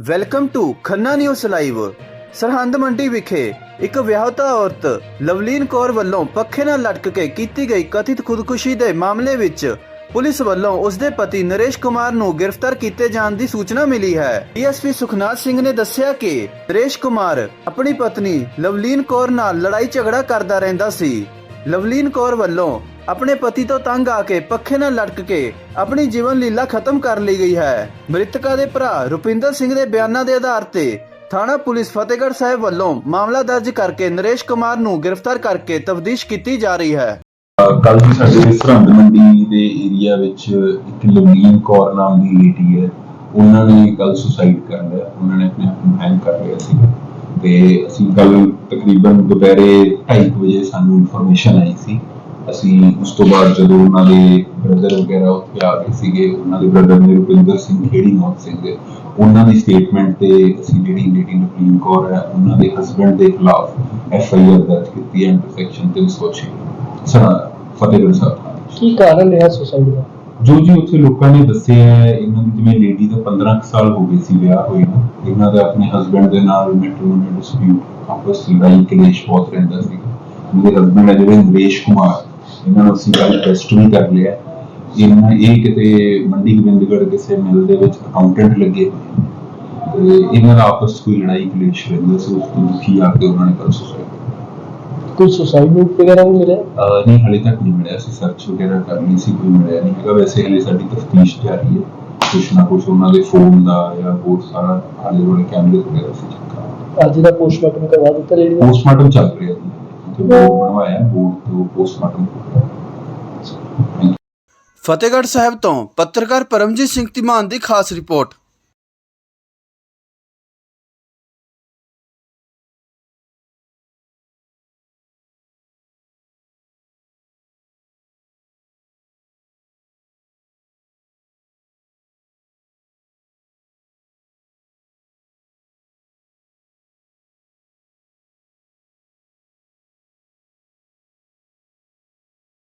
Welcome to Khanna news live Sirhind Mandi ਵਿਖੇ ਇੱਕ ਵਿਆਹੁਤਾ ਔਰਤ ਲਵਲੀਨ ਕੌਰ ਵੱਲੋਂ ਪੱਖੇ ਨਾਲ ਲਟਕ ਕੇ ਕੀਤੀ ਗਈ ਕਥਿਤ ਖੁਦਕੁਸ਼ੀ ਦੇ ਮਾਮਲੇ ਵਿੱਚ ਪੁਲਿਸ ਵੱਲੋਂ ਉਸਦੇ ਪਤੀ ਨਰੇਸ਼ ਕੁਮਾਰ ਨੂੰ ਗ੍ਰਿਫਤਾਰ ਕੀਤੇ ਜਾਣ ਦੀ ਸੂਚਨਾ ਮਿਲੀ ਹੈ। ਡੀਐਸਪੀ ਸੁਖਨਾਥ ਸਿੰਘ ਨੇ ਦੱਸਿਆ ਕਿ ਨਰੇਸ਼ ਕੁਮਾਰ ਆਪਣੀ ਪਤਨੀ ਲਵਲੀਨ ਕੌਰ ਨਾਲ ਲੜਾਈ ਝਗੜਾ ਕਰਦਾ ਰਹਿੰਦਾ ਸੀ। ਲਵਲੀਨ ਕੌਰ ਵੱਲੋਂ ਆਪਣੇ ਪਤੀ ਤੋਂ ਤੰਗ ਆ ਕੇ ਪੱਖੇ ਨਾਲ ਲਟਕ ਕੇ ਆਪਣੀ ਜੀਵਨ ਲੀਲਾ ਖਤਮ ਕਰ ਲਈ ਗਈ ਹੈ। ਮ੍ਰਿਤਕਾ ਦੇ ਭਰਾ ਰੁਪਿੰਦਰ ਸਿੰਘ ਦੇ ਬਿਆਨਾਂ ਦੇ ਆਧਾਰ ਤੇ ਥਾਣਾ ਪੁਲਿਸ ਫਤਿਹਗੜ੍ਹ ਸਾਹਿਬ ਵੱਲੋਂ ਮਾਮਲਾ ਦਰਜ ਕਰਕੇ ਨਰੇਸ਼ ਕੁਮਾਰ ਨੂੰ ਗ੍ਰਿਫਤਾਰ ਕਰਕੇ ਤਫਤੀਸ਼ ਕੀਤੀ ਜਾ ਰਹੀ ਹੈ। ਕੱਲ ਵੀ ਸਾਡੇ ਸਰਹੰਦ ਮੰਡੀ ਦੇ ਏਰੀਆ ਵਿੱਚ ਇੱਕ ਲਵਲੀਨ ਕੌਰ ਨਾਮ ਦੀ ਲੇਡੀ ਹੈ। ਉਹਨਾਂ ਨੇ ਕੱਲ ਸੁਸਾਈਡ ਕਰ ਲਿਆ। ਉਹਨਾਂ ਨੇ ਆਪਣੇ ਆਪ ਨੂੰ ਹੈਂਗ ਕਰ ਲਿਆ ਸੀ। ਤੇ ਅਸੀਂ ਕੱਲ ਤਕਰੀਬਨ ਦੁਪਹਿਰੇ 2:30 ਵਜੇ ਸਾਨੂੰ ਇਨਫੋਰਮੇਸ਼ਨ ਆਈ ਸੀ। ਅਸੀਂ ਉਸ ਤੋਂ ਬਾਅਦ ਜਦੋਂ ਉਹਨਾਂ ਦੇ ਬ੍ਰਦਰ ਵਗੈਰਾ ਉੱਥੇ ਆ ਗਏ ਸੀਗੇ, ਉਹਨਾਂ ਦੇ ਬ੍ਰਦਰ ਨੇ ਰੁਪਿੰਦਰ ਸਿੰਘ ਖੇੜੀ ਮੌਤ ਸਿੰਘ ਦੇ ਉਹਨਾਂ ਦੀ ਸਟੇਟਮੈਂਟ ਤੇ ਅਸੀਂ ਜਿਹੜੀ ਲੇਡੀ ਲਵਲੀਨ ਕੌਰ ਹੈ, ਉਹਨਾਂ ਦੇ ਹਸਬੰਡ ਦੇ ਖਿਲਾਫ ਐਫ ਆਈ ਆਰ ਦਰਜ ਕੀਤੀ ਹੈ ਅੰਡਰ 306 ਸਰ, ਫਤਿਹਗੜ੍ਹ ਸਾਹਿਬ। ਕੀ ਕਾਰਨ ਰਿਹਾ ਸੁਸਾਈਡ ਦਾ ਜੋ ਜੀ ਉੱਥੇ ਲੋਕਾਂ ਨੇ ਦੱਸਿਆ ਹੈ, ਇਹਨਾਂ ਦੀ ਜਿਵੇਂ ਲੇਡੀ ਦਾ 15 ਕੁ ਸਾਲ ਹੋ ਗਏ ਸੀ ਵਿਆਹ ਹੋਏ ਨੂੰ, ਇਹਨਾਂ ਦਾ ਆਪਣੇ ਹਸਬੰਡ ਦੇ ਨਾਲ ਮੈਟਰੋਨਲ ਡਿਸਪਿਊਟ ਆਪਸ ਵਿੱਚ ਲੜਾਈ, ਕਲੇਸ਼ ਬਹੁਤ ਰਹਿੰਦਾ ਸੀ। ਮੇਰੇ ਹਸਬੰਡ ਹੈ ਜਿਹੜੇ ਨਰੇਸ਼ ਕੁਮਾਰ, ਇਹਨਾਂ ਨੂੰ ਅਸੀਂ ਕੱਲ ਟੈਸਟ ਵੀ ਕਰ ਲਿਆ। ਇਹਨਾਂ ਇਹ ਕਿਤੇ ਮੰਡੀ ਗੋਬਿੰਦਗੜ੍ਹ ਕਿਸੇ ਮਿਲ ਦੇ ਵਿੱਚ ਅਕਾਊਂਟੈਂਟ ਲੱਗੇ। ਤੇ ਇਹਨਾਂ ਦਾ ਆਪਸ 'ਚ ਕੋਈ ਲੜਾਈ, ਕਲੇਸ਼ ਰਹਿੰਦਾ ਸੀ, ਉਸ ਤੋਂ ਦੁਖੀ ਆ ਕੇ ਉਹਨਾਂ ਨੇ ਕੱਲ ਕੋਈ ਸੁਸਾਈਡ ਨੋਟ ਵਗੈਰਾ ਵੀ ਮਿਲਿਆ? ਅਹ ਨਹੀਂ ਹਲੇ ਤੱਕ ਨਹੀਂ ਮਿਲਿਆ ਸੀ ਸਰਚ ਵਗੈਰਾ ਕਰਨੀ ਸੀ ਕੋਈ ਮਿਲਿਆ ਨਹੀਂ ਹੈਗਾ। ਵੈਸੇ ਹਲੇ ਸਾਡੀ ਤਫਤੀਸ਼ ਜਾਰੀ ਹੈ। ਕੁਛ ਨਾ ਕੁਛ ਉਹਨਾਂ ਦੇ ਫੋਨ ਦਾ ਜਾਂ ਹੋਰ ਸਾਰਾ ਆਲੇ ਦੁਆਲੇ ਕੈਮਰੇ ਵਗੈਰਾ ਸੀ ਚੱਕਾ। ਅੱਜ ਦਾ ਪੋਸਟਮਾਰਟਮ ਕਰਵਾ ਦਿੱਤਾ ਲੇਡੀ ਦਾ ਪੋਸਟਮਾਰਟਮ ਚੱਲ ਰਿਹਾ ਜੀ। ਤੇ ਬੋਰਡ ਬਣਵਾਇਆ ਬੋਰਡ ਤੋਂ ਪੋਸਟਮਾਰਟਮ. ਫਤਿਹਗੜ੍ਹ ਸਾਹਿਬ ਤੋਂ ਪੱਤਰਕਾਰ ਪਰਮਜੀਤ ਸਿੰਘ ਧੀਮਾਨ ਦੀ ਖਾਸ ਰਿਪੋਰਟ।